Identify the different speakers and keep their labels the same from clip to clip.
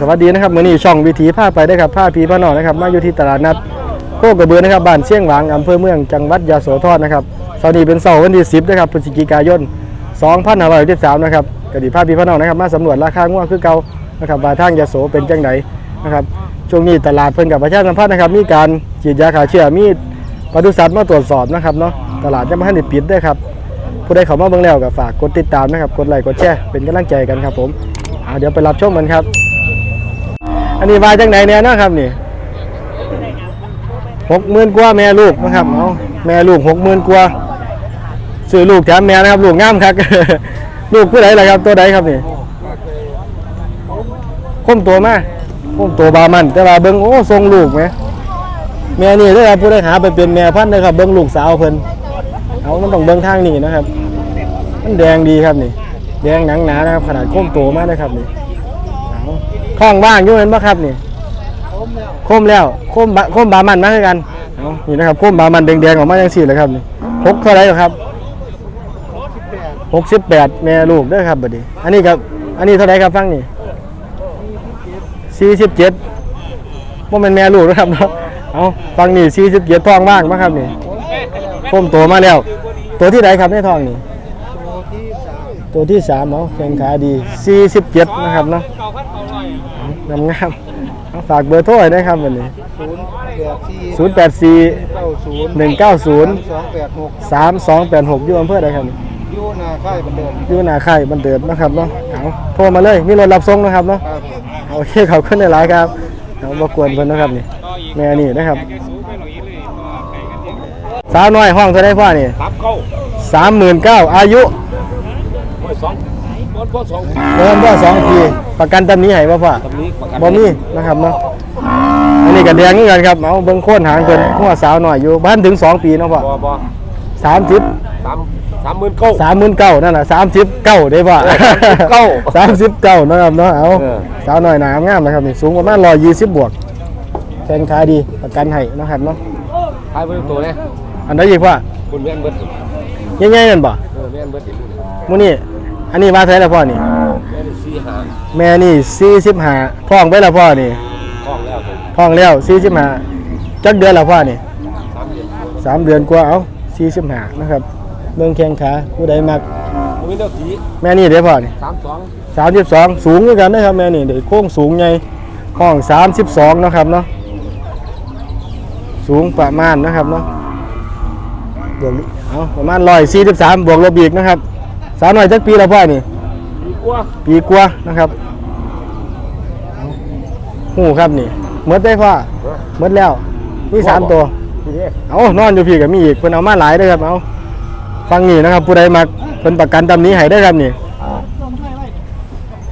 Speaker 1: สวัสดีนะครับมือนี้ช่องวิถีผ้าไปได้ครับผ้าพีผ้านอกนะครับมาอยู่ที่ตลาดนัดโคกระเบือนะครับบ้านเชียงหวางอำเภอเมืองจังหวัดยะโสธรนะครับเสาร์นี้เป็นเสาร์วันที่ 10นะครับพฤศจิกายน2563นะครับกระดิผ้าพีผ้านอกนะครับมาสำรวจราคางัวคือเก่านะครับว่าทางยะโสเป็นจังไดนนะครับช่วงนี้ตลาดเพิ่นกับประชาสัมพันธ์นะครับมีการฉีดยาฆ่าเชื้อมีปศุสัตว์มาตรวจสอบนะครับเนาะตลาดยังไม่ทันได้ปิดด้วยครับผู้ใดเข้ามาเบิ่งแล้วก็ฝากกดติดตามนะครับกดไลค์กดแชร์เป็นกำลังใจกันครับผมเดี๋ยวไปรับชมกันครับ อันนี้มาจากไหนเนี่ยนะครับนี่หกหมื่นกว่าแม่ลูกนะครับเอาแม่ลูกหกหมื่นกว่าซื้อลูกแถมแม่นะครับ ลูกงามครับลูกผู้ใดล่ะครับ ตัวใดครับนี่คมตัวมาคมตัวบามัน แต่ว่าเบิ่งโอ้ทรงลูกไหมแม่นี่ถ้ครับผู้ใดหาไปเป็นแม่พันธุ์นะครับ เบิ่งลูกสาวเพิ่นเอามันต้องเบิ่งทางนี้นะครับ มันแดงดีครับนี่ แดงหนังหนานะครับ ขนาดโค้มโตมากนะครับนี่ เอาคล้องว่างอยู่เห็นปะครับนี่โค้มแล้วโค้มบะโค้มบามันมาคือกันเอานี่นะครับโค้มบามันแดงๆออกมาอย่างสี่เลยครับนี่หกเท่าไรครับหกสิบแปดแม่ลูกด้วยครับบัดนี้อันนี้ครับอันนี้เท่าไรครับฟังนี่สี่สิบเจ็ดว่าเป็นแม่ลูกนะครับเนาะเอาฟังนี่สี่สิบเจ็ดท้องว่างมาครับนี่โค้มโตมาแล้ว ตัวที่ไหนครับในท้องนี่ ตัวที่สามเนาะแข่งขาดี47นะครับเนาะงามงามๆเอาฝากเบอร์โทรไว้นะครับวันนี้
Speaker 2: ศูนย์แปดสี่
Speaker 1: 084
Speaker 2: เก้าศูนย์
Speaker 1: 190
Speaker 2: สองแปดหก
Speaker 1: 3286อยู่อำเภอใดครับนี่
Speaker 2: ยูนาค่ายบันเดิม
Speaker 1: อยู่หน้าค่ายบันเดิดนะครับเนาะเอาโทรมาเลยมีรถรับส่งนะครับเนาะ
Speaker 2: ครับ
Speaker 1: เอาโอเคขอบคุณหลายๆครับเอาบ่กวนเพิ่นนะครับนี่แม่นี่นะครับสาวน้อยห้องเท่าไดพ่อนี่
Speaker 3: สามเก้า
Speaker 1: 39,000อายุ
Speaker 3: โอ้ยสอง บนพ่อสอง
Speaker 1: เริ่มก็สองปีประกันตำนี้ให้บ่พ่อ
Speaker 3: ตำนี้ประกัน
Speaker 1: บ่มีนะครับเนาะอันนี้ก็แดงเหมือนกันครับเอาเบิ่งโคนหางเพิ่นหัวสาวหน่อยอยู่บ้านถึง2ปีเนาะพ่อ
Speaker 3: บ่บ่
Speaker 1: 30
Speaker 3: สามสามหมื่นเก้า
Speaker 1: 39,000นั่นน่ะ39ได้พ่อ
Speaker 3: เออ39
Speaker 1: 39นะครับเนาะเอา
Speaker 3: เออ
Speaker 1: สาวหน่อยหนางามนะครับนี่สูงประมาณ120บวกแข้งขาดีประกันให้นะครับเนาะ
Speaker 3: ขายไปตัวเนี่ย
Speaker 1: อันใดอีกพ่อ
Speaker 3: คุณแม่นเบิด
Speaker 1: ใหญ่ๆนั่นบ่
Speaker 3: เออแม่นเบิดอีก
Speaker 1: มื้อนี้ อันนี้ว่าเท่าไหร่แล้วพ่อนี่
Speaker 3: แม่นสี่หา
Speaker 1: แม่นี่45ท้องไปแล้วพ่อนี่
Speaker 3: คล้องแล้วผม
Speaker 1: ท้องแล้ว45จักเดือนแล้วพ่อนี่
Speaker 3: สามเดือน
Speaker 1: สามเดือนกว่าเอาสี่สิบห้านะครับเมืองแข้งขาผู้ใดมัก
Speaker 3: ผมมีเนื้อผี
Speaker 1: แม่นี่เดี๋ยวพอนี่
Speaker 3: สามสอง
Speaker 1: สามสิบสองสูงเหมือนกันนะครับแม่นี่เดี๋ยวโค้งสูงใหญ่ห้องสามสิบสองนะครับเนาะสูงประมาณนะครับเนาะบวกเอาประมาณร้อยสี่สิบสามบวกลบอีกนะครับ สาวหน่อยจักปีแล้วพ่อนี่
Speaker 3: ดีกว่า
Speaker 1: ปีกว่านะครับเอาหูครับนี่เมดได้พ่อเมดแล้วมีสามตัว
Speaker 3: ทีนี้
Speaker 1: เอานอนอยู่พี่กับมีอีกเพิ่นเอามาหลายเด้อครับเอาฟังนี่นะครับ ผู้ใดมาเพิ่นประกันตำนี้ให้ได้อครับนี่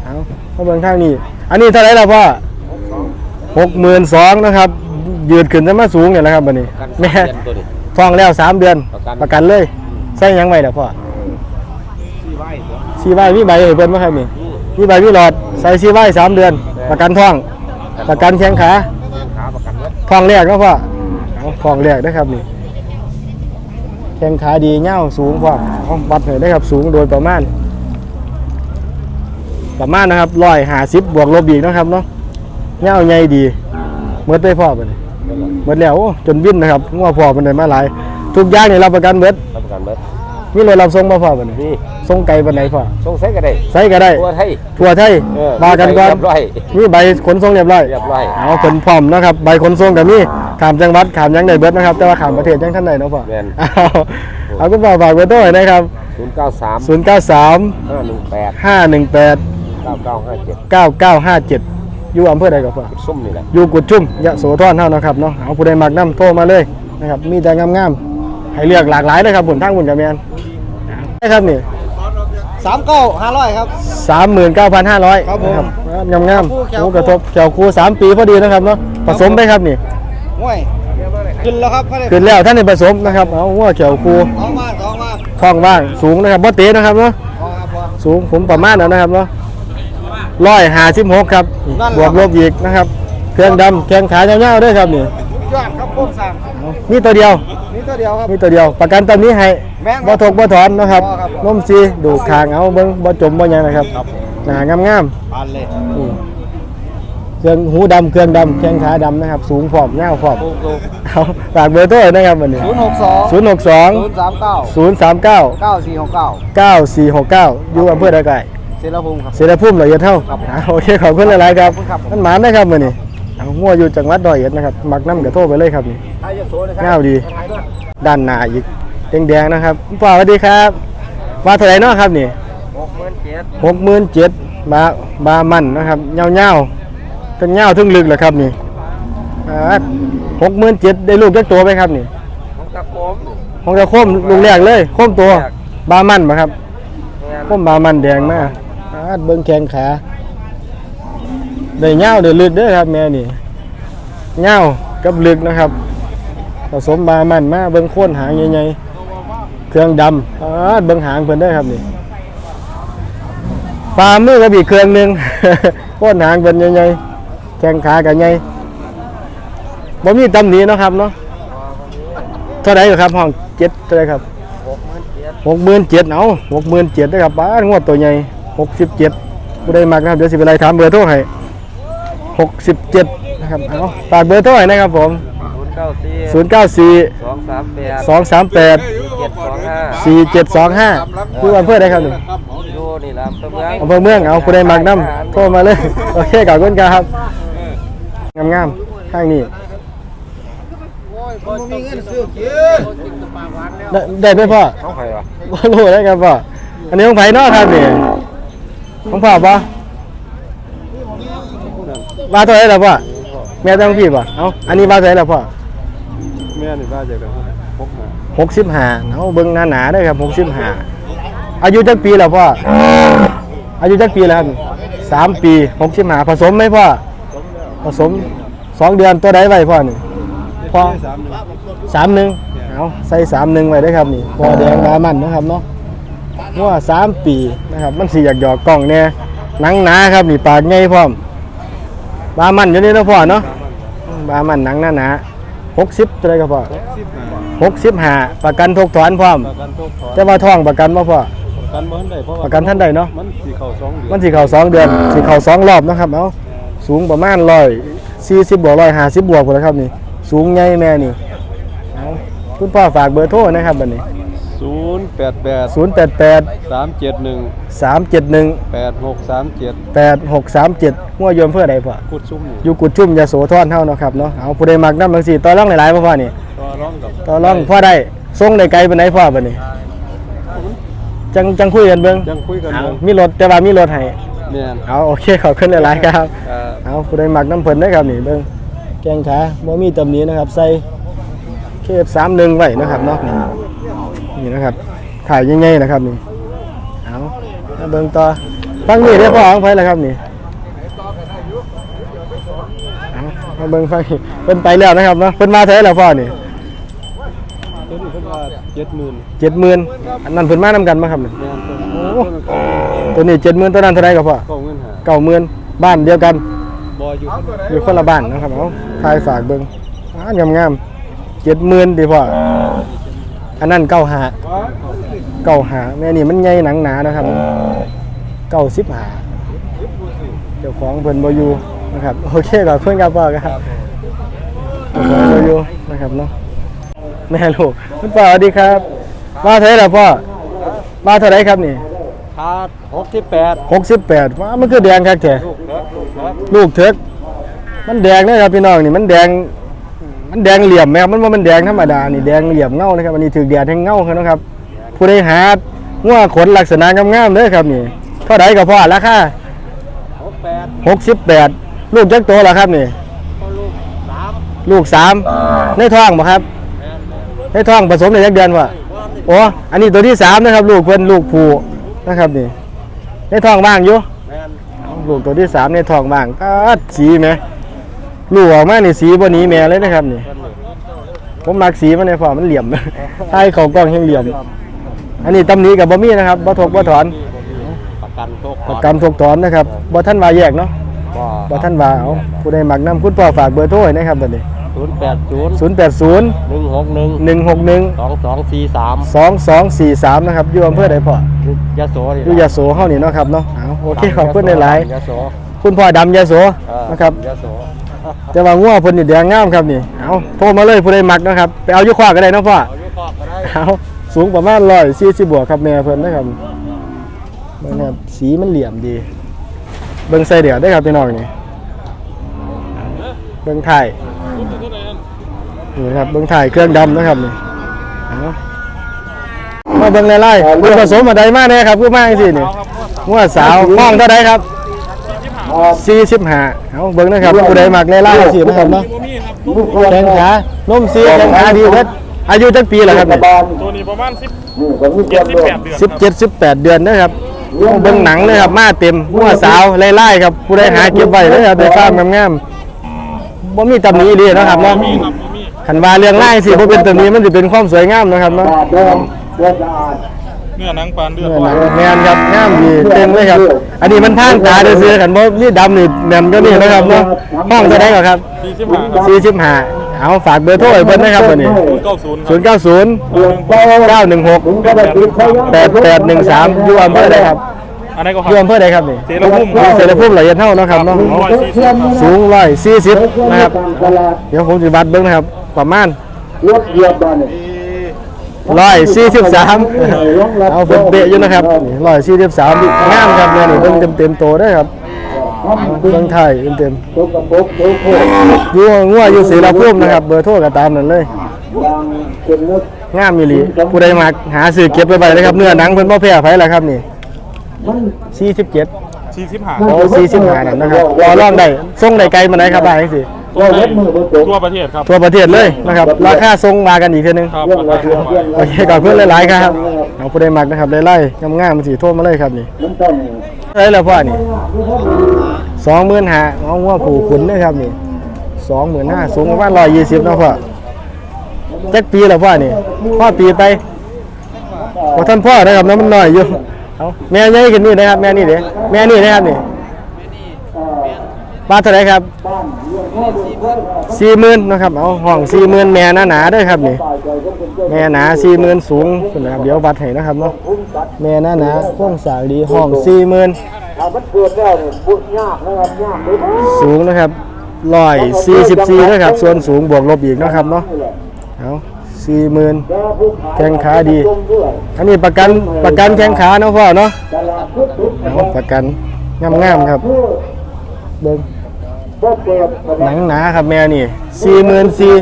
Speaker 1: เอามาเบิ่งทางนี้อันนี้เท่าไหร่ล่ะพ่อหกหมื่นสองนะครับ ยืดขึ้นจะมาสูงเนี่ยนะครับบัดนี้
Speaker 3: กัน
Speaker 1: แม่
Speaker 3: สามเดือนตัวนี้
Speaker 1: ท้องแล้วสามเดือน
Speaker 3: ประกัน
Speaker 1: ประกันเลยใส่หยังไว้ล่ะพ่อ
Speaker 3: สี่ไว้ตัว
Speaker 1: ซีไว้มีใบให้เพิ่นบ่ครับนี่มีใบมีหลอดใส่ซีไว้สามเดือน ประกันท้อง ประกันแข้งขา
Speaker 3: ขาประกันเบิด
Speaker 1: ท้องแรกเนาะพ่อเอาท้องแรกนะครับนี่แข้งขาดีเง่าวสูงพร้อมเอาวัดหน่อยได้ครับสูงโดยประมาณ ประมาณนะครับร้อยหาสิบบวกลบอีกนะครับเนาะเง่าวใหญ่ดีเมื่อได้พ่อไปเลยเมื่อแล้วจนวิ่นนะครับงัวพ่อเป็นไดมาหลายทุกอย่างนี่รับประกันเบิด
Speaker 3: รับประกันเบิด
Speaker 1: มีรถรับส่งมาพ่อไปเลย
Speaker 3: นี่
Speaker 1: ส่งไกลปานไหนพ่อ
Speaker 3: ส่งใส่ก็ได้
Speaker 1: ใส่ก็ได้
Speaker 3: ตัวไทย
Speaker 1: ทั่วไทย
Speaker 3: เออ
Speaker 1: มากันก่อน
Speaker 3: เรียบร้อย
Speaker 1: มีใบขนส่งเรียบร้อย
Speaker 3: เรียบร้อย
Speaker 1: เอาผลพร้อมนะครับใบขนส่งกับมีขามจังหวัดขามยังได้เบิดนะครับ แต่ว่าขามประเทศยังท่านใดเนาะพ่อ
Speaker 3: แม่น
Speaker 1: เอาเอาก็ฝากฝากไว้ด้วยนะครับ
Speaker 3: ศูนย์เก้าสาม
Speaker 1: 093
Speaker 3: ห้าหนึ่งแปด
Speaker 1: 518
Speaker 3: เก้าเก้าห้าเจ็ด
Speaker 1: 9957 อยู่อำเภอใดก็พ่อ
Speaker 3: ส้มนี่แหละ
Speaker 1: อยู่กุดชุ่มยะโสธรเท่านะครับเนาะเอาผู้ใดมักน้ำโทรมาเลยนะครับมีแต่งามๆให้เลือกหลากหลายเลยครับบุญทั้งบุญกับแมนได้ ครับนี่
Speaker 2: สามเก้าห้าร้อยครับ
Speaker 1: สามหมื่นเก้าพันห้าร้อย
Speaker 2: ครับผม
Speaker 1: งามงาม
Speaker 2: คู่
Speaker 1: ๆ
Speaker 2: แขว
Speaker 1: หมูกระทบแขวคูสามปีพอดีนะครับเนาะผสมไปครับนี่
Speaker 2: ห่วยขึ้นแล้วครับพ่อเด็ก
Speaker 1: ขึ้นแล้วท่านในผสมนะครับเอาหัวแขวคู
Speaker 2: ท้องมากท้องมาก
Speaker 1: ท้องว่างสูงนะครับบ่เตะนะครับเนาะ
Speaker 2: พอครับพอ
Speaker 1: สูงผมประมาณนั้นนะครับเนาะร้อยหาสิบหกครับ
Speaker 2: นั่น
Speaker 1: บ
Speaker 2: แหละ
Speaker 1: วกลบอีกนะครับเครื่องดำแข้งขายาวๆด้วยครับนี่
Speaker 2: ยอดครับโค้งสั่ง
Speaker 1: เอามี ตัวเดียว
Speaker 2: นี่ตัวเดียวครับ
Speaker 1: มีตัวเดียว ประกันตอนนี้ให้
Speaker 2: แม่ง
Speaker 1: บ่ถกบ่ถอนนะครับ
Speaker 2: บ่ครับ
Speaker 1: นมซีดูคางเอาเบิ่งบ่จมบ่หยังนะครับหน้างาม
Speaker 2: ปานเลย
Speaker 1: ๆนี่เครื่องหูดำเครื่องดำแข้งขาดำนะครับ สูงผอมยาวผอม
Speaker 2: ถูกถูก
Speaker 1: เอาฝากเบอร์โทรนะครับวันนี้
Speaker 2: ศูนย์หกสอง
Speaker 1: ศูนย์หกสอง
Speaker 2: ศูนย์สามเก้า
Speaker 1: ศูนย์สามเก้า
Speaker 2: เก้าสี่หกเก้า
Speaker 1: เก้าสี่หกเก้าอยู่อำเภอใดไก่
Speaker 2: เสรภูมิครับ
Speaker 1: เสรภูมิละเอียดเท่าอ่าโอเคขอบคุณหลายๆครับ
Speaker 2: ขอบคุณครับ
Speaker 1: มันหมานนะครับวันนี้เอางัวอยู่จังหวัดร้อยเอ็ดนะครับ มักน้ำกระโทรไปเลยครับนี่
Speaker 2: ไทยจะโซ่ เลยครั
Speaker 1: ง่าวดี ด้านหน้าอีกแดงๆนะครับคุณพ่อสวัสดีครับมาเท่าไหร่เนาะครับนี่
Speaker 2: หกหมื่นเจ็ด
Speaker 1: หกหมื่นเจ็ดบาบามันนะครับเงาๆทั้งเงาทั้งลึกเลยครับนี่หกหมื่นเจ็ดได้ลูกจักตัวไหมครับนี่
Speaker 2: ของตะโคม
Speaker 1: ของจะโคมลูกแรกเลยโคมตัว บามันมาครับโคมบามันแดงมากอ่าเบิ้งแข้งขาได้เงาได้ลึกเด้อครับแม่นี่เงากับลึกนะครับ ผสมบามันมาเบิ้งโค่นหางใหญ่ๆเครื่องดำอ่าเบิ้งหางเพิ่นได้ครับนี่ฝ่ามือก็บีเครื่องหนึ่งโคตรหางเป็นยังไงแข้งขากันไงบ่มีตำหนิเนาะครับเนาะเท่าไหร่ครับห้องเจ็ดเท่าไหร่ครับ
Speaker 2: หกหมื่นเจ็ด
Speaker 1: หกหมื่นเจ็ดเอาหกหมื่นเจ็ดนะครับบ้านงวดตัวใหญ่หกสิบเจ็ดผู้ใดมักนะครับเดี๋ยวสิไปไล่ถามเบอร์โทรให้หกสิบเจ็ดนะครับเอาฝากเบอร์โทรให้นะครับผม
Speaker 2: เก้าสี่
Speaker 1: ศูนย์เก้าสี่
Speaker 2: สองสามแปด
Speaker 1: สองสามแปด
Speaker 2: เจ็ดสองห้า
Speaker 1: สี่เจ็ดสองห้าคืออำเภอใดครับนี่
Speaker 2: ดูนี่ละอำเภอเมือง
Speaker 1: อำเภอเมืองเอาผู้ใดมักน้ำโทรมาเลยโอเคขอบคุณครับงามๆข้างนี้
Speaker 2: มันมีเงินซื้อกิน
Speaker 1: ได้ได้ไหมพ่อ
Speaker 3: ของใครวะ
Speaker 1: บ่รู้ได้ครับพ่ออันนี้ของไผ่นอกครับนี่ของพ่อป่ะมาตัวไหนล่ะพ่อแม่ต้องพี่ป่ะเอ้าอันนี้มาตัวไหนล่ะพ่อ
Speaker 3: แม่นี่บ้าเจอกันพกมา
Speaker 1: หกสิบห้าเอาเบิ่งหนาหนาๆได้ครับหกสิบห้าอายุจักปีแล้วพ่ออายุจักปีแล้วครับสามปีหกสิบห้าผสมไหมพ่อผสมสองเดือนตัวใดไว้พ่อนี่พ่อ
Speaker 3: สามหนึ่ง
Speaker 1: สามหนึ่งเอาใส่สามหนึ่งไว้ได้อครับนี่พอแดงดามันนะครับเนาะว่าสามปีนะครับมันสีอยากหยอกกล่องเนี่ยหนังหนาครับนี่ปากใหญ่พร้อมบามันอยู่นี่เนาะพ่อเนาะบามันหนังหนาหนา หกสิบอะไรก็พ่อ
Speaker 3: สิบห้า
Speaker 1: หกสิบห้าประกันทุกถอนพร้อม
Speaker 3: ประกันทุกถอน
Speaker 1: จะมาท่องประกันบ่พ่อ
Speaker 3: ประกันบ่ทันได้เพราะ
Speaker 1: ป
Speaker 3: ว่า
Speaker 1: ระกันท่านใดเนาะ
Speaker 3: มันสีเข่าสองเดือน
Speaker 1: มันสีเข่าสองเดือนสีเข่าสองรอบนะครับเอาสูงประมาณร้อยสี่สิบบวกร้อยห้าสิบบวกหมดแล้วครับนี่ สูงใหญ่แม่นี่เอาคุณพ่อฝากเบอร์โทรนะครับบัดนี้
Speaker 3: ศู นย์แปดแปด
Speaker 1: ศูนย์แปดแปด
Speaker 3: สามเจ็ดหนึ่ง
Speaker 1: สามเจ็ดหนึ่ง
Speaker 3: แปดหกสามเจ็ด
Speaker 1: แปดหกสามเจ็ดมั่วโยมเพื่อใดพ่อ
Speaker 3: พูดซุ้มนี่
Speaker 1: อยู่กุดชุ่มยาโสธรเท่าเนาะครับเนาะเอาผู้ใดมักน้ำบางสีต่อร่องหลายๆพ่อพ่อนี่
Speaker 3: ต่อร้องกับ
Speaker 1: ต่อร่องพ่อได้ส่งได้ไกลไปไหนใดพ่อบัดนี้จังจังคุยกันเบิ่ง
Speaker 3: ยังคุยกัน
Speaker 1: เอา
Speaker 3: อยู่
Speaker 1: มีรถแต่ว่ามีรถให้
Speaker 3: แม่น
Speaker 1: เอาโอเคขอบคุณหลายๆครับ
Speaker 3: เอ่อ
Speaker 1: เอาผู้ใดมักน้ำเพิ่นได้อครับนี่เบิ่งแกงขาบ่มีตำหนินะครับใส่เคฟสามหนึ่งไว้นะครับเนาะนี่ นี่นะครับถ่ายยังไงนะครับนี่เอามาเบิ่งต่อฟังนี่ได้อพ่อของไผล่ะครับนี่เอามาเบิ่งฟังนี่เพิ่นไปแล้วนะครับเนาะเพิ่นมาเท่าไหร่แล้วพ่อนี่
Speaker 3: เพิ่นเพิ่นว่าเจ็ดหมื่น
Speaker 1: เจ็ดหมื่นอันนั้นเพิ่นมานำกันมาครับนี่
Speaker 3: แม่นเพิ่น
Speaker 1: โอ้
Speaker 3: เพิ่นก็
Speaker 1: ตัวนี้เจ็ดหมื่นตัวนั้นเท่าไหร่ครับพ่อ
Speaker 3: เก้าเงินหา
Speaker 1: เก้าหมื่นบ้านเดียวกัน
Speaker 3: บ่อยู่
Speaker 1: อยู่คนละบ้านนะครับเอาทายฝากเบิ่งอ่างามงามๆเจ็ดหมื่นดีพ่อ อันนั้นเก้าหาเก้าหาแม่นี่มันใหญ่หนังหนานะครับเก้าสิบหาเจ้าของเพิ่นบ่อยู่นะครับโอเคขอบคุณครับพ่อครับเจ้าของบ่อยู่นะครับเนาะแม่ลูกคุณพ่อสวัสดีครับ มาเท่าไหร่ล่ะพ่อมาเท่าไหร่ครับนี่
Speaker 3: ขาดหกสิบแปด
Speaker 1: หกสิบแปดว้ามันคือแดงครับแท้
Speaker 3: ลูกเด้อลูกเด้อ
Speaker 1: ลูกเถิกมันแดงนะครับพี่น้องนี่มันแดงมัน แดงเหลี่ยมไหมครับมันบ่แมันแดงธรรมดานี่แดงเหลี่ยมเงานะครับอันนี้ถือแดดแห่งเงาครับนะครับผู้ใดหางัวขนลักษณะงามๆเด้อครับนี่เท่าไหร่ก็พอราคา
Speaker 3: หกแปด
Speaker 1: หกสิบแปดลูกจักโตแล้วครับนี่
Speaker 3: ก็ลูกสาม
Speaker 1: ลูกสามในท้องบ่ครับ
Speaker 3: แม่นแม่น
Speaker 1: ในท้องผสมในจักเดือนวะโอ้อันนี้ตัวที่สามนะครับ ลูกเพิ่นลูกผู้นะครับนี่ในท้องว่างอยู่
Speaker 3: แม่น
Speaker 1: ลูกตัวที่สามในท้องว่างก็สีไหม ลูกออกมานี่สีบนนี้แม่เลยนะครับนี่
Speaker 3: เพิ่นนี่
Speaker 1: ผมมักสีมันในฟอมันเหลี่ยมใช่เขากล้องยังเหลี่ยม อันนี้ตำหนี้กับบะมี่นะครับบ่ทกบ่ถอน
Speaker 3: ประกันทุก
Speaker 1: ประกันทกถอนนะครับบ่ท่านว่าแยกเนาะ
Speaker 3: บ่
Speaker 1: บ่ท่านว่าเอาผู้ใดมักนํคุณพ่อฝากเบอร์โทรไว้นะครับบัดนี้
Speaker 3: ศูนย์แปดศูนย์
Speaker 1: 080
Speaker 3: หนึ่งหกหนึ่ง
Speaker 1: 161
Speaker 3: สองสองสี่สาม
Speaker 1: 2243 นะครับอยู่อำเภอใดพ่อยะ
Speaker 3: โสนี่
Speaker 1: อยู่ยะโสเฮานี่เนาะครับเนาะเอาโอเคขอบคุณหลาย
Speaker 3: ยะโส
Speaker 1: ๆคุณพ่อดำยาโสนะครับ
Speaker 3: ยะโส
Speaker 1: แต่ว่างัวเพิ่นนี่แดงงามครับนี่เอาโทรมาเลยผู้ใดมักนะครับไปเอาอยู่ขวาก็ได้เนาะพ่อ
Speaker 3: เอาอยู่คอกก็ได้
Speaker 1: เอาสูงประมาณ140บวกครับแม่เพิ่นนะครับเบิ่งครับสีมันเหลี่ยมดี เบิ่งใส่เดี่ยวได้ครับพี่น้องนี่เบิ่งถ่ายนี่นะครับเบิ่งถ่ายเครื่องดำนะครับนี่เอามาเบิ่งไล่ๆมันผสมอะไรมาแน่ครับคือมาจังซี่นี่งัวสาวห้องเท่าใดครับ 45เอาเบิ่งนะครับผู้ใดมักไล่ๆจังซี่นะครับเนาะแข้งขานมซีแข้งขาดีเบิดอายุจักปีแล้วครับนี่
Speaker 4: ตัวนี้ประมาณสิบเจ็ดสิบแปดเดือน
Speaker 1: สิบเจ็ดสิบแปดเดือนนะครับเบิ่งหนังเลยครับมาเต็มหัวสาวไล่ๆครับผู้ใดหาเก็บไว้เลยครับได้ฟาร์มงามๆบ่มีตำหนิดีนะครับเนาะ
Speaker 4: มีครับมี
Speaker 1: คันว่าเรื่องง่ายสิบ่เป็นตำหนิมันสิเป็นความสวยงามนะครับเนาะ
Speaker 4: เนื้อหนังปานเลือด
Speaker 1: เนื้อหนังแม่นครับงามดีเต็มเลยครับ อันนี้มันทางตาซื่อๆกันบ่นี่ดำนี่แม่นก็นี่นะครับเนาะห้องเท่าใดก็ครับ
Speaker 4: สี่สิบห้าครับ
Speaker 1: 45เอาฝากเบอร์โทรให้เพิ่นนะครับตัวนี้
Speaker 4: เก้าศูนย์ครับ
Speaker 1: 090 916 8813อยู่อำเภอใดครับ
Speaker 4: อันไหนก็ค
Speaker 1: อยู่
Speaker 4: รับ
Speaker 1: อำเภอใดครับนี่
Speaker 4: เสรภูมิครับ
Speaker 1: เสรภูมิไหลเย็นเท่าเนาะครับเนาะ
Speaker 4: ร้อยสี่สิบครับ
Speaker 1: สูงร้อยสี่สิบนะครับ เดี๋ยวผมจะวัดเบิ้งนะครับประมาณร้ อยสี่สิบสามเอาเป็นเปะอยู่นะครับร้อยสี่สิบสามงามครับเนี่ยนี่เบิ้งเต็มเต็มๆโตได้ครับเบิ้งไทยเต็มเต็มๆอยู่งัวอยู่ศรีราพุ่มนะครับ เบอร์โทรก็ตามนั่นเลยงามมีหลีผู้ใดมาหาซื้อเก็บไปไว้เลยครับ เนื้อหนังเพิ่นบ่แพ้ไผแล้วครับนี่สี่สิบเจ็ด
Speaker 4: สี่สิบห้า
Speaker 1: โอ้สี่สิบห้านั่นนะครับรอร่องได้ส่งได้ไกลมาไหนครับบ้านสิ
Speaker 4: ทั่วประเทศครับ
Speaker 1: ทั่วประเทศเลยนะครับ ราคาส่งมากันอีกทีหนึง
Speaker 4: ครับราคาทั่วไป
Speaker 1: โอเคขอบคุณหลายๆครับเอาผู้ใดมักนะครับไล่ๆงามๆมันสีโทษมาเลยครับนี่ได้แล้วพ่อนี่สองหมื่นห้าเอาหัวผูขุนนะครับนี่สองหมื่นห้าสูงประมาณร้อยยี่สิบเนาะพ่อจักปีแล้วพ่อนี่พ่อปีไปว่าท่านพ่อนะครับน้ำมันน้อยอยู่เอาแม่ใหญ่ขึ้นนี่นะครับ แม่นี่เด้แม่นี่นะครับนี่ บ้านเท่าไรครับสี่หมื่นนะครับเอาห้องสี่หมื่นแม่หนาหนาๆด้วยครับนี่แม่หนาสี่หมื่นสูงนนะครับเดี๋ยววัดให้นะครับเนาะแม่หนาหนาโค้งสาดีห้องสี่หมื่นสูงนะครับร้อยสี่สิบสี่นะครับ ส่วนสูงบวกลบอีกนะครับเนาะเอาสี่หมื่นแข้งขาดี อันนี้ประกันประกันแข้งขาเนาะพ่อเนาะประกันงามๆครับเบิ้ง หนังหนาครับแม่นี่สี่หมื่นสี่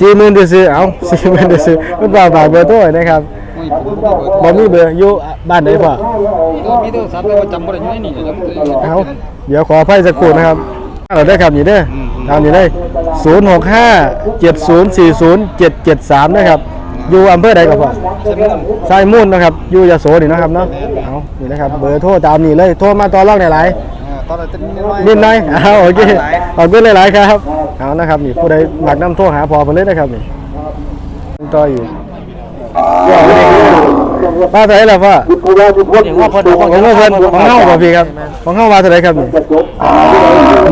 Speaker 1: สี่หมื่นเดือซื้อเอาสี่หมื่นเดือซื้อคุณพ่อฝากเบอร์โทรหน่อยนะครับบ่มีเบอร์อยู่บ้านไหนพ่อ
Speaker 3: มีโทรศัพท์แล้วจำบ่ได้อยู่ในนี่เดี๋ยวมันคือ
Speaker 1: เอาเดี๋ยวขออภัยสักครู่นะครับเราได้ครับนี่เด้อตามนี้ได้ศูนย์หกห้าเจ็ดศูนย์สี่ศูนย์เจ็ดเจ็ดสามนะครับอยู่อำเภอใดครับพ่อสายมุ่นนะครับอยู่ยโสนี่นะครับเนาะเอานี่นะครับเบอร์โทรตามนี้เลยโทรมาตอนรองในหลาย
Speaker 3: ตอนนั้นจะมีน้อย
Speaker 1: นิดหน่อยเอาโอเคขอบคุณหลายๆครับเอานะครับนี่ผู้ใดหมักน้ำโทษหาพอไปเลยนะครับนี่ต่ออยู่ป้าเท่าไหร่ล่ะพ่อ
Speaker 3: อย่างว่าเพิ่น
Speaker 1: ของเพิ่นของเฮาบ่พี่ครับของเฮาว่าเท่าไหร่ครับนี่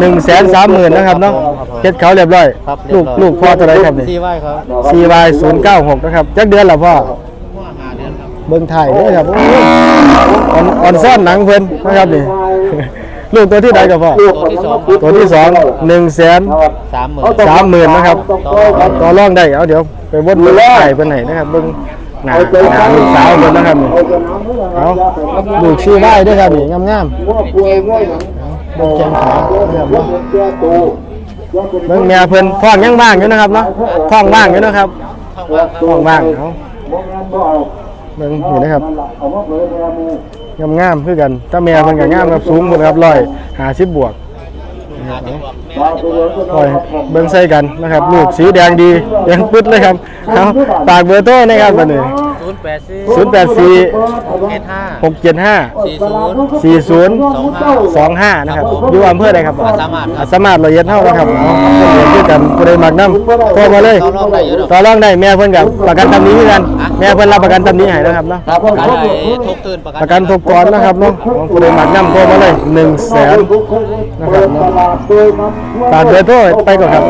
Speaker 1: หนึ่งแสนสามหมื่นนะครับเนาะเฮ็ดเขาเรียบร้อย
Speaker 3: ครับ
Speaker 1: ลูกลูกพ่อเท่าไหร่ครับนี่
Speaker 3: ซีไว้ครับ
Speaker 1: CY 096นะครับจักเดือนแล้วพ่อเบิ่งถ่ายเด้อครับโอ้ยอ่อนอ่อนซ่อนหนังเพิ่นนะครับนี่ ลูกตัวที่ใดกับพ่อ
Speaker 3: ตัวที่สอง
Speaker 1: ตัวที่สองหนึ่งแสน
Speaker 3: สามหมื่น
Speaker 1: สามหมื่นนะครับต่อรองได้เอาเดี๋ยวไปวนเบิ่งถ่ายเพิ่นให้นะครับเบิ่งหน้าหน้าลูกสาวเพิ่นนะครับนี่เอาลูกชื่อได้ด้วยครับนี่งามๆเอาเบิ่งแข้งขานะครับเนาะเบิ่งแม่เพิ่นท้องยังว่างอยู่นะครับเนาะท้องว่างอยู่นะครับท้องว่างเอาเบิ่งนี่นะครับ งามๆคือกันถ้าแม่เพิ่นก็งามครับสูงเพิ่นครับ150บวกปล่อยเบิ่งใส่กันนะครับลูกสีแดงดีแดงปึ๊ดเลยครับเอาฝากเบอร์โทรนะครับบัดนี้
Speaker 3: ศู นย์แปดสี่
Speaker 1: ศูนย์แปดสี่
Speaker 3: หกเจ็ดห้า
Speaker 1: หกเจ็ดห้า
Speaker 3: สี่ศูนย์
Speaker 1: สี่ศูนย์
Speaker 3: สองห้า
Speaker 1: สองห้านะครับอยู่อำเภอใดครับ
Speaker 3: อาสามารถครับ
Speaker 1: อาสามารถละเอียดเท่านะครับเอาเพิ่นเรียนด้วยกันผู้ใดมักน้ำโทรมาเลย
Speaker 3: ต่อรองได้อยู่ดอก
Speaker 1: ต่อรองได้แม่เพิ่นกับประกันตำหนี้คือกันแม่เพิ่นรับประกันตำหนี้ให้นะครับเนาะ
Speaker 3: ครับประกันไอ้ทุกตื่นประกัน
Speaker 1: ประกันทุกกรนะครับเนาะของผู้ใดมักน้ำโทรมาเลยหนึ่งแสนนะครับเนาะฝากเบอร์โทรไปก่อนครับ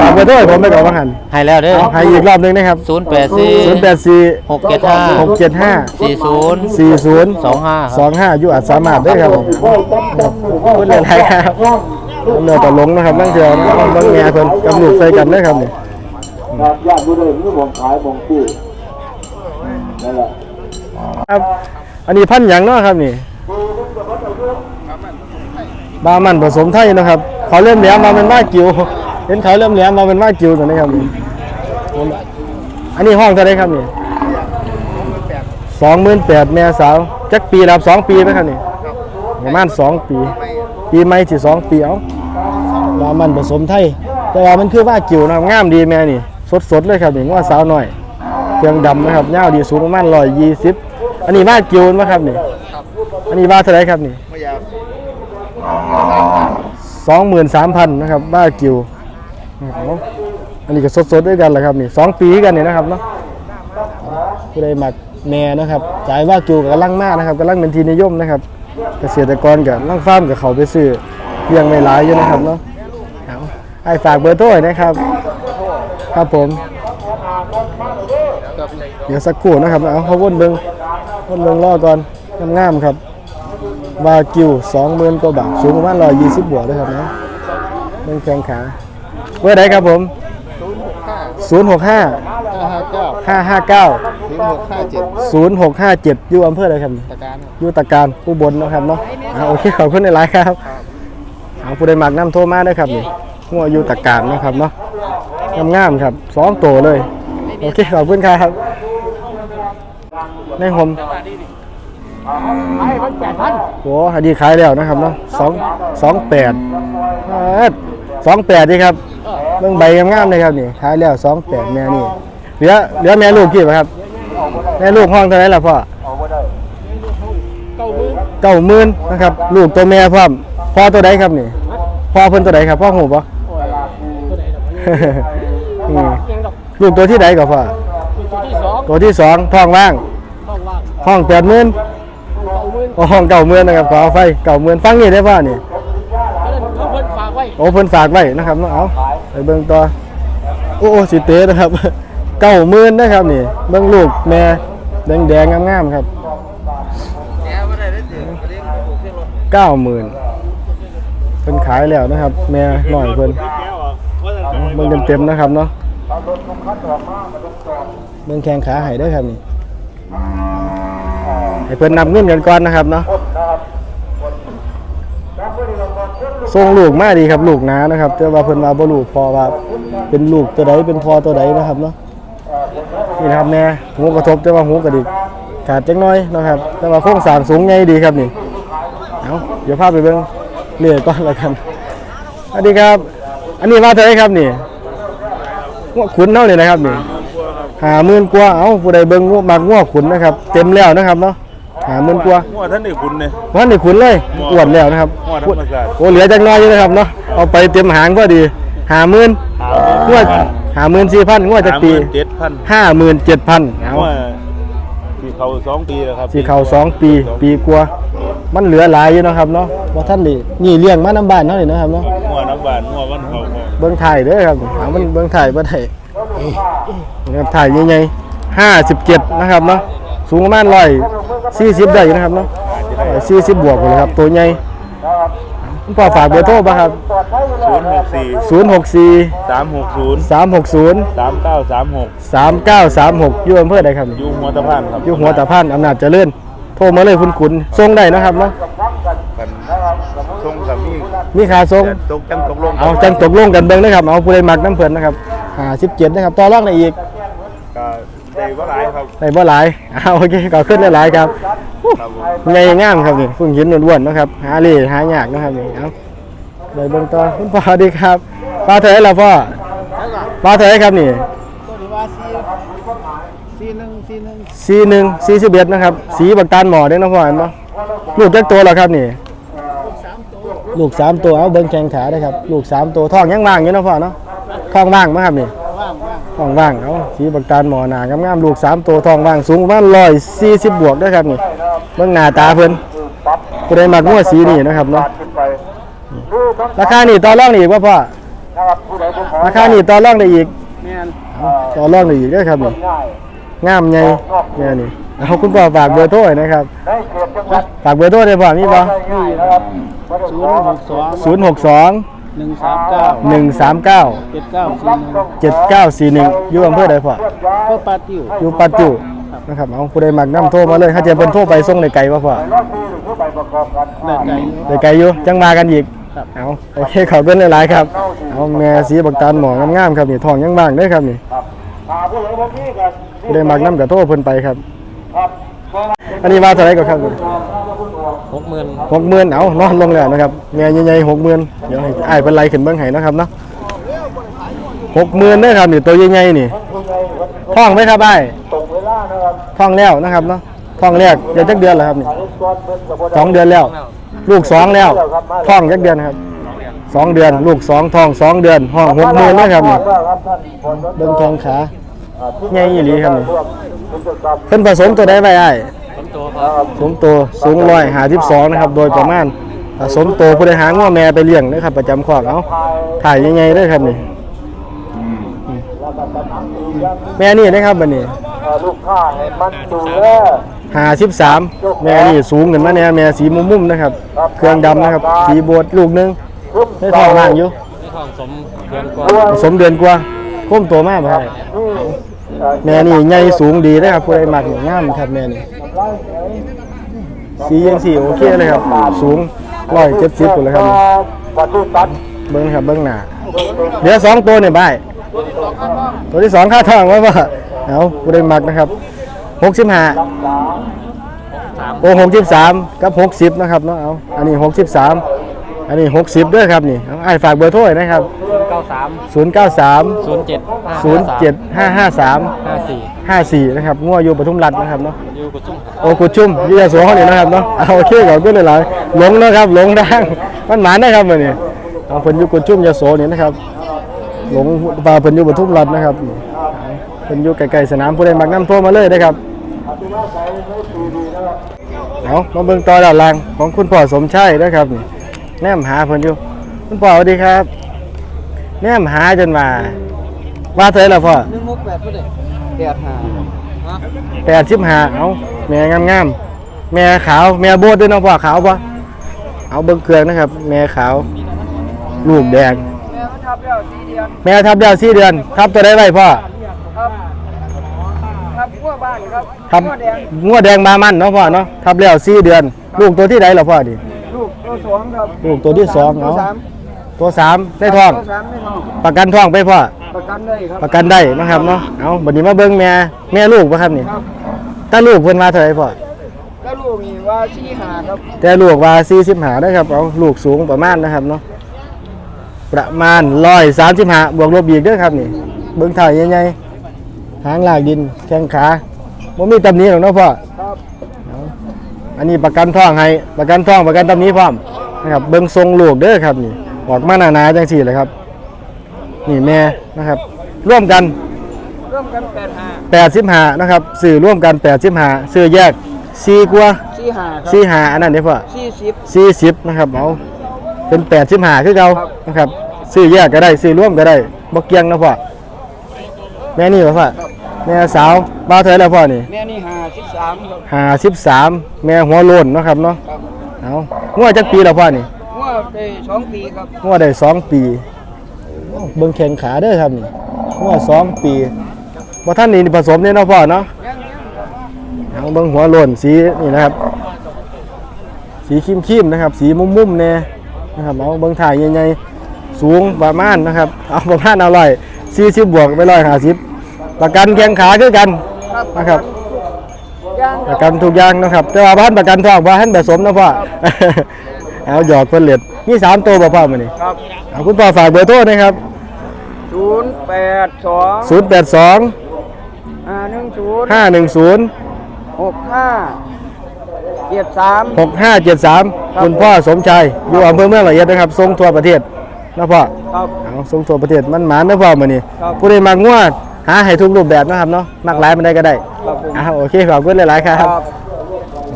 Speaker 1: ฝากเบอร์โทรให้ผมไปก่อนว่าหัน
Speaker 3: ให้แล้วเด้อ
Speaker 1: เอาให้อีกรอบหนึงนะครับ
Speaker 3: ศูนย์แปดสี่
Speaker 1: ศูนย์แปดสี่
Speaker 3: หกเจ็ดห้า
Speaker 1: หกเจ็ดห้า
Speaker 3: สี่ศูนย์
Speaker 1: สี่ศูนย์
Speaker 3: สองห้า
Speaker 1: สองห้าอยู่อัดสามารถได้ครับผมพูดเรื่องอะไรครับเนื้อต่อลงนะครับนั่งเจอนะบางแง่เพิ่นกับลูกใส่กันได้ครับนี่
Speaker 4: ครับญาติผู้ใดมีหมองขายหมองซื้อนั่นแหละ
Speaker 1: ครับ อันนี้พันธุ์หยังเนาะครับนี่บามันผสมไทยเนาะครับ เขาเริ่มแหลมมาเป็นว่ากิวเห็นเขาเริ่มแหลมมาเป็นว่ากิวตัวนี้ครับนี่อันนี้ห้องเท่าไหรครับนี่ สองหมื่นแปดแม่สาวจักปีรับสองปีไหมครับนี่ประมาณสองปี ปีใหม่ที่สองปีเอาบามันผสมไทย แต่ว่ามันคือว่ากิวนะครับงามดีแม่นี่ สดๆเลยครับนี่ว่าสาวหน่อยเครื่องดำนะครับยาวดีสูงประมาณร้อยยี่สิบอันนี้ว่ากิวมั้ครับนี่อันนี้ว่าเท่าไหรครับนี่สองหมื่นสามพันนะครับว่ากิวเอาอันนี้ก็สดๆด้วยกันแหละครับนี่สองปีกันนี่นะครับเนาะผู้ใดหมัก แม่นะครับจ่ายว่ากิวกับกำลังมากนะครับกำลังเป็นทีนิยมนะครับ เกษตรกรกับลังฟาร์มกับเขาไปซื้อเลี้ยงไม่หลายอยู่นะครับเนาะเอาไอ้ฝากเบอร์โทรหน่อยนะครับ ครับผม เดี๋ยวสักครู่นะครับเอาเขาวนเบิงวนเบิงรอก่อนงามๆครับวากิวสองหมื่นกว่าบาทสูงประมาณร้อยยี่สิบบวกด้วยครับนะเบิงแข้งขาเบอร์ไหนครับผมศูนย์หกห้า
Speaker 3: ห้าห้าเก้า ศูนย์หกห้าเจ็ด
Speaker 1: ศูนย์หกห้าเจ็ดอยู่อำเภออะไรครับ
Speaker 3: ตะการ
Speaker 1: อยู่ตะการผู้บนเนาะครับเนาะอ่าโอเคขอบคุณในไลน์ครับเอาผู้ใดมักน้ำโทรมาได้ครับนี่หัวอยู่ตะการเนาะครับเนาะงามๆครับสองโตเลย โอเคขอบคุณครับในหมโอ้อันนี้ขายแล้วนะครับเนาะสองสองแปดสองแปดดีครับเบิ่งใบงามๆเลยครับนี่ขายแล้วสองแปดแม่นี่เหลือเหลือแม่ลูกกี่ป่ะครับ แม่ลูกห้องเท่าไหรล่ะพ่อเก้าหมื่นนะครับ ลูกตัวแม่พร้อมพ่อตัวใดครับนี่พ่อเพิ่นตัวใดครับพ่อหูปะอืมลูกตัวที่ใดก่อนพ่อ
Speaker 3: ตัวที่สอง
Speaker 1: ตัวที่สองท้องว่าง
Speaker 3: ห้องว่าง
Speaker 1: ห้องแปดหมื่น
Speaker 3: เก้าหมื่น
Speaker 1: ห้องเก้าหมื่นนะครับขอไฟเก้าหมื่นฟังนี่ได้ป่ะนี่
Speaker 3: เขาเพิ่นฝากไว้
Speaker 1: โอ้เพิ่นฝากไว้นะครับเนาะเอาไปเบิ่งต่อโอ้โอ้สิเตะนะครับ เก้าหมื่นนะครับนี่เบิ่งลูกแม่แดงแดงงามๆครับ
Speaker 2: เก้า
Speaker 1: หมื่นเพิ่นขายแล้วนะครับ แม่หน่อยเพิ่นเบิ่งเต็มๆนะครับเนาะเบิ่งแข้งขาให้เด้วยครับนี่ให้เพิ่นนับเงินกันก่อนนะครับเนาะส่งลูกมาดีครับลูกหนานะครับแต่ว่าเพิ่นว่าบ่ลูกพอว่าเป็นลูกตัวใดเป็นพอตัวใดนะครับเนาะ นี่นะครับแม่หูกระทบแต่ว่าหูกระดิกขาดจังน้อยนะครับ แต่ว่าโครงสร้างสูงใหญ่ดีครับนี่เอาเดี๋ยวพาไปเบิ่งเรื่อยก่อนแล้วกันสวัสดีครับ อันนี้ว่าเท่าไหรครับนี่งวขุนเท่าเลยนะครับนี่หาหมื่นกว่าเอ้าผู้ใดเบิ่งงวมักงวขุนนะครับ เต็มแล้วนะครับเนาะหาหมื่นกว่า
Speaker 4: หัวท่านนี่คุณเนี่ย
Speaker 1: วันนี้ขุนเลยอ้วนแล้วนะครับ
Speaker 4: งวธรรมชาติ
Speaker 1: โอ้เหลือจักหน้อยอยู่นะครับเนาะเอาไปเต็มหางพอดีหาหมื่นงวด หาหมื่นสี่พันงวดจากปี
Speaker 4: เจ็ดพัน
Speaker 1: ห้าหมื่นเจ็ดพันเอา
Speaker 4: หัวที่เขาสองปีแล้วครับ
Speaker 1: สี่เขาสองปี ปีกว่ามันเหลือหลายอยู่นะครับเนาะว่าท่านนี่นี่เลี้ยงมาน้ำบ้านเท่านี้นะครับเนาะ
Speaker 4: หัวน้ำบานหัววันเขาเขา
Speaker 1: เบิ้งถ่ายเด้อครับเอามันเบิ้งถ่ายบ่ได้นะครับถ่ายใหญ่ๆห้าสิบเจ็ดนะครับเนาะสูงประมาณร้อยสี่สิบได้อยู่นะครับเนาะร้อยสี่สิบบวกเลยครับตัวใหญ่ คุณพ่อฝากเบอร์โทรป่ะครับ
Speaker 4: ศูนย์หกสี่
Speaker 1: ศูนย์หกสี่
Speaker 4: สามหกศูนย์
Speaker 1: สามหกศูนย์
Speaker 4: สามเก้าสามหก
Speaker 1: สามเก้าสามหกอยู่อำเภอใดครับ
Speaker 4: อยู่หัวตะพานครับ
Speaker 1: อยู่หัวตาพันอำนาจเจริญโทรมาเลยคุณขุนส่งได้นะครับเนาะ
Speaker 4: กันทรงสามี
Speaker 1: มีค่าส่ง
Speaker 4: ตกจังตกลง
Speaker 1: เอาจังตกลงกันเบิ่งนะครับเอาผู้ใดมักน้ำเพิ่นนะครับห้าสิบเจ็ดนะครับต่อรองได้อีก
Speaker 4: ก็ ได้ว่าหลายครับ
Speaker 1: ได้บ่หลายเอาโอเคก็ขึ้นได้หลายครับ
Speaker 4: ครับผม
Speaker 1: ใหญ่งามครับนี่เพิ่งเห็นอ้วนๆนะครับ หาเล่หายากนะครับนี่เอาได้เบิ่งต่อคุณพ่อสวัสดีครับปลาเท่าไหร่ล่ะพ่อปลาเท่าไหร่ครับนี่
Speaker 3: ตัวนี้ว่าสี่สี่หนึ่งสี่หนึ่ง
Speaker 1: สีหนึ่งสีสิบเอ็ดนะครับ สีบักตาลหมอเด้อนะพ่อเห็นปะลูกจักตัวแล้วครับนี่ลูกสามตัวเอาเบิ่งแข้งขาได้ครับ ลูกสามตัวท้องยังว่างอยู่เนาะพ่อเนาะท้องว่างมั้ครับนี่
Speaker 3: ว่างว่าง
Speaker 1: ท้องว่างเอาสีบักตาลหมอหนางามๆลูกสามตัวท้องว่างสูงประมาณร้อยสี่สิบบวกเด้อครับนี่เบิ่งหน้าตาเพิ่นผู้ใดมักงัวสีนี่นะครับเนาะราคานี่ต่อรองได้อีกว่าพ่อราคานี่ต่อรองได้อีก
Speaker 3: แม่น
Speaker 1: ต่อรองได้อีกเด้อครับนี่งามใหญ่เนี่ยนี่เอาคุณพ่อฝากเบอร์โทรหน่อยนะครับ
Speaker 4: ได้เกียรติจังหวัด
Speaker 1: ฝากเบอร์โทรได้บ่มีบ่
Speaker 4: ง่ายๆนะครั บ
Speaker 3: ศูนย์หกสอง
Speaker 1: 062
Speaker 3: หนึ่งสามเก้า
Speaker 1: 139
Speaker 3: เจ็ดเก้าสี่หนึ่ง
Speaker 1: 7941อยู่อำเภอใดพ่อ
Speaker 3: เพื่อปาติ้ว
Speaker 1: อยู่ปัจจุนะครับเอาผู้ใดมักนํโทรมาเลยถ้าจะเป็นโทรไปส่งในไกลบ่พ่อ
Speaker 4: รอบที่หรือผู้ไปประกอบกัน
Speaker 3: ได้ไก่
Speaker 1: ในไกลอยู่จังมากันอีก
Speaker 3: ครับ
Speaker 1: เอาโอเคขอบคุณหลายๆครับเอาแม่สีบักตาลหมองามๆครับนี่ทองยังบางเด้อครับนี่
Speaker 4: ครับหาผู้ใดพวกนี้กัน
Speaker 1: ผู้ใดมักนํก็โทรเพิ่นไปครับ
Speaker 4: ครับ
Speaker 1: อันนี้ว่าเท่าไหร่ก็ครับ
Speaker 2: หกหมื่น
Speaker 1: หกหมื่นเอานอนลงแล้วนะครับแม่ใหญ่ๆหกหมื่นเดี๋ยวให้อ้ายเป็นไรขึ้นเบิ่งให้นะครับเนาะหกหมื่นเด้ครับนี่ตัวใหญ่ๆนี่ท้องไหมครับไอ้าย
Speaker 4: ตรงเวลานะครับ
Speaker 1: ท้องแล้วนะครับเนาะท้องแรกเดือนจักเดือนแล้วครับนี่
Speaker 4: อันนี้ก่อนเป็นกับ
Speaker 1: สองเดือนแล้ว ลูกสองแล้วท้องจักเดือนครับสองเดือน ลูกสองทองสองเดือนห้องหกหมื่นนะครับนี่
Speaker 4: ครับท่านผล
Speaker 1: เบิ่งแข้งขาใหญ่อีหลีครับนี่เพิ่นผสมตัวใดไว้อ้
Speaker 2: ตัวครับ
Speaker 1: ผสมตัวสูงร้อยหาสิบสองนะครับ โดยประมาณผสมตัวผู้ใดหาง้อแม่ไปเลี้ยงนะครับ ประจำคอกเอาถ่ายยังไงเด้อครับนี่แม่นี่นะครับบัดนี้
Speaker 4: เอ่อลูกค้าให้มันดูแล
Speaker 1: หาสิบสามแม่นี่สูงขึ้นมาแน่แม่สีมุมๆนะครับ เครื่องดำนะครับ สีโบดลูกหนึงได้ทองล่างอยู่
Speaker 2: ที่ทองสมเดือนกว่า
Speaker 1: ผสมเดือนกว่าก้มตัวมากไปแม่นี่ใหญ่สูงดีนะครับผู้ใดมักนี่งามครับแม่นี่ สียังสีโอเคเลยครับ สูงร้อยเจ็ดสิบเลยครับนี่
Speaker 4: วัตถุตัด
Speaker 1: เบิ้งครับเบิ้งหน้าเดี๋ยวสองตัวเนี่ยบายตัวที่สองค่าทองว่าว่าเอาผู้ใดมักนะครับหกสิบห้าโอ้หกสิบสามกับหกสิบนะครับเนาะเอาอันนี้หกสิบสามอันนี้หกสิบด้วยครับนี่เอาไอ้ายฝากเบอร์โทรหน่อยนะครับ
Speaker 2: เก้าสาม
Speaker 1: ศูนย์เก้าสาม
Speaker 2: ศูนย์เจ็ด
Speaker 1: ศูนย์เจ็ดห้าห้าสาม
Speaker 2: ห้าสี่
Speaker 1: ห้าสี่นะครับงัวอยู่ปทุมรัฐนะครับเนาะ
Speaker 2: อยู่กุศุม
Speaker 1: โอ้กุดชุ่มอยี่ยโสเขาเนี่ยนะครับเนาะเอาโอเคขอบคุณหลายๆหลงนะครับหลงดังมันหมานนะครับมันนี่เอาเพิ่นอยู่กุดชุ่มยโสนี่นะครับหลงปลาเพิ่นอยู่ปทุมรัฐนะครับนี่เพิ่นอยู่ใกล้ๆสนามผู้ใดมักน้ำโทรมาเลยนะครับเอามาเบิ่งต่อด้านล่างของคุณพ่อสมชัยนะครับนี่แนมหาเพิ่นอยู่คุณพ่อสวัสดีครับแนมหาจนมาว่าเท่าไหร่ล่ะพ่อ
Speaker 3: หนึ่งหกแปดเพื่อนแปดห้า
Speaker 1: แปดสิบห้าเอาแม่งามๆแม่ขาว แม่โบดด้วยเน้องพ่อขาวปะเอาเบิ่งเครื่องนะครับ แม่ขาว ลูกแดง
Speaker 3: แม่เขาทับแล้วสี่เดือน
Speaker 1: แม่ทับเดียวสี่เดือน ทับตัวได้ไว้พ่อ
Speaker 3: ครับครับขั้วบ้านครับ
Speaker 1: ทับ
Speaker 3: ขั้วแดง
Speaker 1: งัวแดงมามันเนาะพ่อเนาะทับแล้วสี่เดือน ลูกตัวที่ใดเหรอพ่อดิ
Speaker 3: ลูกตัวสองครับ
Speaker 1: ลูกตัวที่สอง
Speaker 3: ตัว
Speaker 1: เอา
Speaker 3: สาม
Speaker 1: ตัวสามได้ท้อง
Speaker 3: ตัวสามไม่ท้อง
Speaker 1: ประกันท้องไปพ่อ
Speaker 3: ประกันได้ครับ
Speaker 1: ประกันได้นะครับเนาะ เอาบัดนี้มาเบิ่งแม่แม่ลูกปะครับนี่
Speaker 3: ครับ
Speaker 1: ถ้าลูกเพิ่นมาเท่าไหร่พ่อ
Speaker 3: แล้วลูกนี่ว่าสี่หาครับ
Speaker 1: แต่ลูกว่าสี่สิบหาได้ครับเอาลูกสูงประมาณนะครับเนาะประมาณร้อยสามสิบหาบวกลบอีกเด้อครับนี่ เบิ้งถ่ายใหญ่ๆหางลากดินแข้งขาบ่มีตำหนี้หรอกเนาะพ่อ
Speaker 3: ครับ
Speaker 1: อันนี้ประกันท้องให้ประกันท้องประกันตำหนี้พร้อมนะครับเบิ้งทรงลูกเด้อครับนี่ ออกมาหนาๆจังสี่เลยครับ นี่แม่นะครับ ร่วมกัน
Speaker 3: ร่วมกันแปดหา
Speaker 1: แปดสิบหานะครับซื้อร่วมกันแปดสิบหาซื้อแยกสี่กว่า
Speaker 3: สี่หาครับ
Speaker 1: สี่หาอันนั้นเด้อพ่อ
Speaker 3: สี่สิบ
Speaker 1: สี่สิบนะครับเอาเป็นแปดสิบห้าคือเก่า
Speaker 3: ครับ
Speaker 1: นะครับซื้อแยกก็ได้ซื้อร่วมก็ได้บ่เกียงนะพ่อแม่นี่ป่ะพ่อแม่สาวบ้าวเท่าไหร่แล้วพ่อนี่
Speaker 3: แม่นี่หาสิบสามครับ
Speaker 1: ห้าสิบสามแม่หัวโลนเนาะครับเนาะ
Speaker 3: ครับ
Speaker 1: เอางวดจักปีแล้วพ่อนี่
Speaker 3: งัวได้สองปีครับ
Speaker 1: งวดได้สองปีโอ้เบิ่งแข้งขาเด้อครับนี่งวดสองปีบ่ท่านนี่ผสมเนี่ยเนาะพ่อเนาะ
Speaker 3: ยังยังครับ
Speaker 1: เอาเบิ่งหัวโลนสีนี่นะครับ สีครีมๆนะครับ สีมุมๆแน่นะครับเอาเบิ่งถ่ายใหญ่ๆสูงประมาณนะครับเอาประมาณเอาร้อยสี่สิบบวกไปร้อยห้าสิบประกันแข้งขาคือกันนะครับ
Speaker 3: ยัง
Speaker 1: ประกันทุกอย่างนะครับ แต่ว่าบ้านประกันทองบ้านผสมนะพ่อ เอาหยอดเพิ่นเหลียดมีสามตัวบ่พ่อมื้อนี้
Speaker 3: ครับ
Speaker 1: เอาคุณพ่อฝากเบอร์โทรนะครับ
Speaker 3: ศูนย์แปดสอง
Speaker 1: 082
Speaker 3: ห้าหนึ่งศูนย์
Speaker 1: 510
Speaker 3: หกห้าเจ็ดสาม
Speaker 1: 6573คุณพ่อสมชายอยู่อำเภอเมืองละเอียดนะครับส่งทั่วประเทศนะพ่อ
Speaker 3: ครับ
Speaker 1: เอาส่งทั่วประเทศมันหมานนะพ่อมื้อนี้
Speaker 3: ครับ
Speaker 1: ผู้ใดมักงวดหาให้ทุกรูปแบบนะครับเนาะมักหลายมันได้ก็ได้
Speaker 3: ครับผม
Speaker 1: อ่าโอเคขอบคุณหลายๆครับ
Speaker 3: ครับ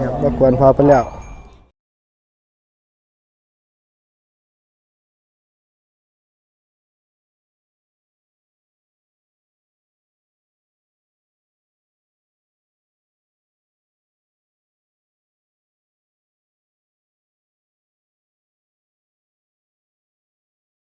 Speaker 1: ครับรบกวนพอไปแล้ว